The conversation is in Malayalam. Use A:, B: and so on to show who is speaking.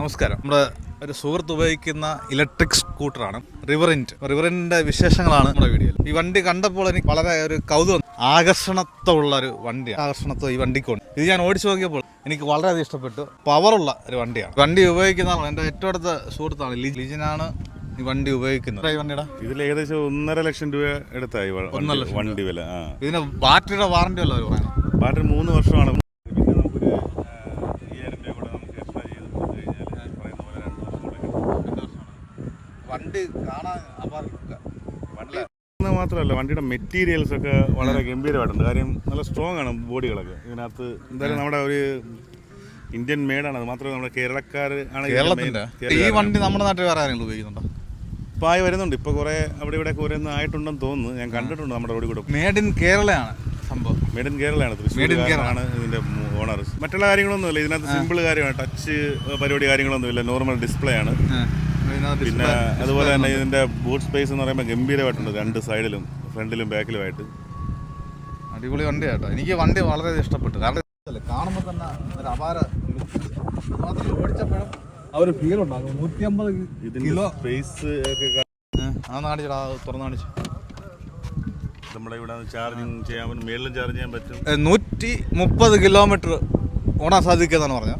A: നമസ്കാരം. നമ്മുടെ ഒരു സുഹൃത്ത് ഉപയോഗിക്കുന്ന ഇലക്ട്രിക് സ്കൂട്ടറാണ് റിവറിന്റ്. റിവറിന്റെ വിശേഷങ്ങളാണ് നമ്മുടെ വീഡിയോയിൽ. ഈ വണ്ടി കണ്ടപ്പോൾ എനിക്ക് വളരെ ഒരു കൗതുകം. ആകർഷണത്വമുള്ള ഒരു വണ്ടിയാണ്. ആകർഷണത്വം ഈ വണ്ടിക്കുണ്ട്. ഇത് ഞാൻ ഓടിച്ചു നോക്കിയപ്പോൾ എനിക്ക് വളരെയധികം ഇഷ്ടപ്പെട്ടു. പവറുള്ള ഒരു വണ്ടിയാണ്. വണ്ടി ഉപയോഗിക്കുന്ന എന്റെ ഏറ്റവും അടുത്ത സുഹൃത്താണ് ലിജിനാണ് ഈ വണ്ടി ഉപയോഗിക്കുന്നത്. വണ്ടിയുടെ?
B: ഇതിൽ ഏകദേശം ഒന്നര ലക്ഷം രൂപ എടുത്തായി
A: ഒന്നര
B: വണ്ടി-
A: ലക്ഷം
B: വണ്ടി വില.
A: ഇതിന് ബാറ്ററിയുടെ വാറണ്ടി ഉള്ളവർ അവർ പറയുന്നത്
B: ബാറ്ററി മൂന്ന് വർഷമാണ് പിന്നെ നമുക്കൊരു ആ, അയ്യായിരം രൂപ കൂടെ നമുക്ക് എക്സ്ട്രാ ചെയ്ത് കൊടുത്തു കഴിഞ്ഞാൽ പറയുന്ന പോലെ രണ്ട് വർഷം കൂടെ കിട്ടും.
A: വണ്ടി കാണാൻ
B: വണ്ടി മാത്രമല്ല വണ്ടിയുടെ മെറ്റീരിയൽസ് ഒക്കെ വളരെ ഗംഭീരമായിട്ടുണ്ട്. കാര്യം നല്ല സ്ട്രോങ് ആണ് ബോഡികളൊക്കെ. ഇതിനകത്ത് എന്തായാലും നമ്മുടെ ഒരു ഇന്ത്യൻ മേഡാണ് അത് മാത്രമല്ല നമ്മുടെ കേരളക്കാർ ആണ്
A: കേരളത്തിന്റെ? ഈ വണ്ടി നമ്മുടെ നാട്ടിൽ വേറെ ആരെങ്കിലും ഉപയോഗിക്കുന്നുണ്ടോ?
B: ഇപ്പൊ ആയി വരുന്നുണ്ട്. ഇപ്പൊ കുറേ അവിടെ ഇവിടെ കുറെ ആയിട്ടുണ്ടെന്ന് തോന്നുന്നു. ഞാൻ കണ്ടിട്ടുണ്ട് നമ്മുടെ റോഡിൽ കൂടെ
A: മേഡ് ഇൻ കേരളയാണ് സംഭവം.
B: മേഡ് ഇൻ കേരളയാണ്
A: in
B: തൃശ്ശൂർകാരനാണ് ഇതിന്റെ ഓണർ മറ്റുള്ള കാര്യങ്ങളൊന്നുമില്ല. ഇതിനകത്ത് സിമ്പിൾ കാര്യമാണ്. ടച്ച് പരിപാടി കാര്യങ്ങളൊന്നുമില്ല. നോർമൽ ഡിസ്പ്ലേ ആണ്. പിന്നെ അതുപോലെ തന്നെ ഇതിന്റെ ബൂട്ട് സ്പേസ് എന്ന് പറയുമ്പോൾ ഗംഭീരമായിട്ടുണ്ട്. രണ്ട് സൈഡിലും ഫ്രണ്ടിലും ബാക്കിലുമായിട്ട്
A: അടിപൊളി വണ്ടി കേട്ടോ. എനിക്ക് വണ്ടി വളരെ ഇഷ്ടപ്പെട്ടു. കാരണം കാണുമ്പോൾ തന്നെ ഒരു അപാര മാത്രമല്ല ഓടിച്ചപ്പോഴും ആ ഒരു ഫീൽ ഉണ്ടാകും. നൂറ്റി അമ്പത് കിലോ
B: സ്പേസ് ഒക്കെ
A: ആ കാണിച്ചടാ തുറന്നു കാണിച്ചു.
B: നമ്മുടെ ഇവിടെ ചാർജിങ് ചെയ്യാൻ മേളിലും ചാർജ് ചെയ്യാൻ പറ്റും.
A: നൂറ്റി മുപ്പത് കിലോമീറ്റർ ഓടാൻ സാധിക്കുന്നതാണ് പറഞ്ഞത്.